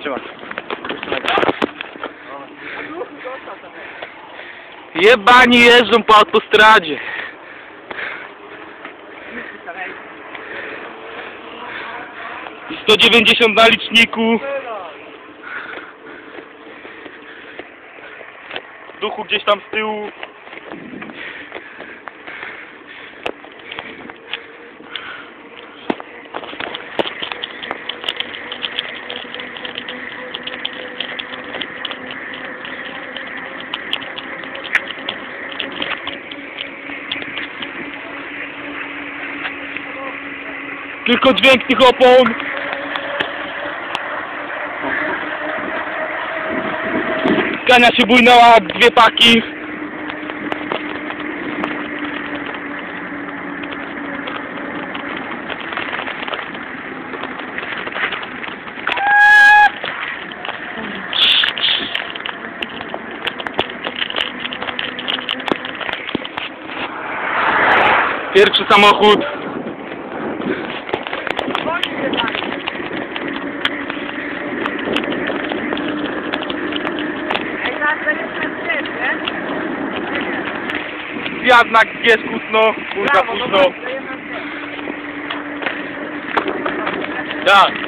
Trzymaj. Jebani jeżdżą po autostradzie. I 190 na liczniku. Duchu gdzieś tam z tyłu. Tylko dźwięk tych opon. Skania się bujnęła jak dwie paki. Pierwszy samochód. Będziesz na wstęp, nie? Zjazd na jest kutno, kurwa no wstęp. Tak.